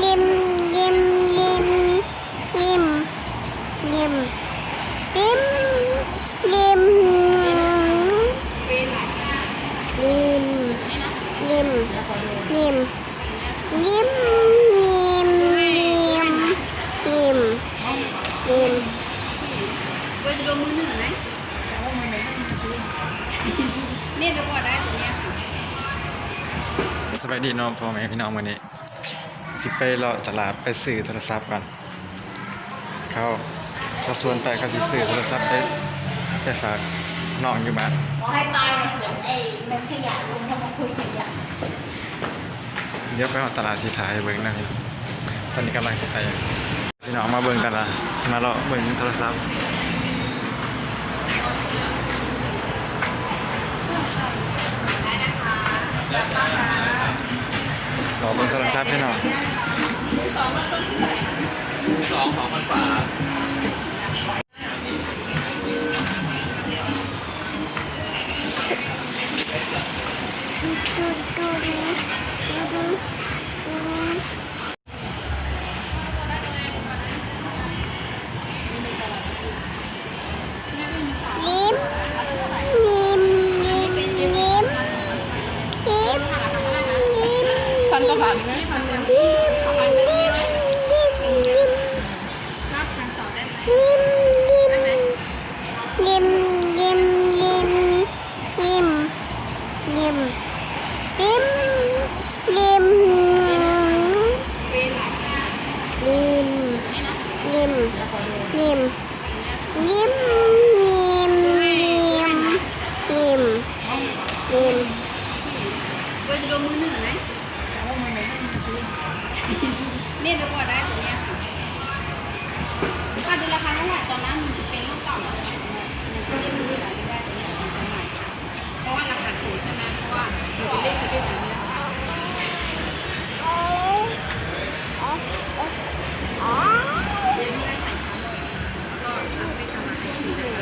ยิ้มยิ้มยิ้มยิ้มยิ้มยิ้มยิ้มยิ้มยิ้มยิ้มยิ้มยิ้มยิ้มยิ้มยิ้มเว้ยจะโดนมือหนึ่งไหมโอ้มือหนึ่งไม่มีคืนนี่ดูก่อได้ตัวเนี้ยสบายดีน้องพ่อแม่พี่น้องวันนี้ สิไปเลาะตลาดไปซื้อโทรศัพท์ก่อนเขาเขาส่วนไปเขาสิซื้อโทรศัพท์ไปไปฝากน้องอยู่บ้านขอให้ตายเหมือนไอ้เม็นขยะลุงทำมาคุยขยะเดี๋ยวไปเอาตลาดสีท้ายเบิ่งนะพี่ตอนนี้กำลังสิไปพี่น้องมาเบิ่งตลาดมาเลาะเบิ่งโทรศัพท์รอเบิ่งโทรศัพท์พี่น้อง มืสองนที่เท่าสองมันฝาไหม ยิ้มยิ้มยิ้มยิ้มยิ้มยิ้มเว้ยจะโดนมือหนึ่งไหมโอ้มือหนึ่งไม่มีคืนนี่ดูก่อนได้ตัวเนี้ยค่ะถ้าดูราคาเท่าไหร่ตอนนั้นมันจะเป็นลูกเก่าแล้วมันก็เรียกมือหนึ่งได้ตัวเนี้ยเป็นตัวใหม่เพราะว่าราคาถูกใช่ไหมเพราะว่าหนูจะเรียกเขาด้วยแบบนี้ค่ะ อ๋อ เดี๋ยวมีอะไรใส่ช้อนเลยแล้วก็ทำไปทำมาให้ชิมเลย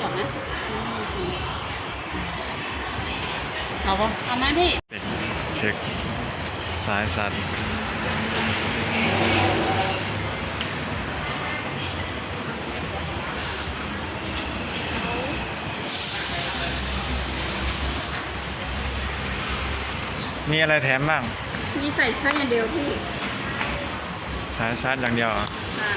จบนะ เอาปะเอามาพี่เช็คสายสัตว์มีอะไรแถมบ้าง มีใส่ชาอย่างเดียวพี่ สายชาร์จอย่างเดียวเหรอค่ะ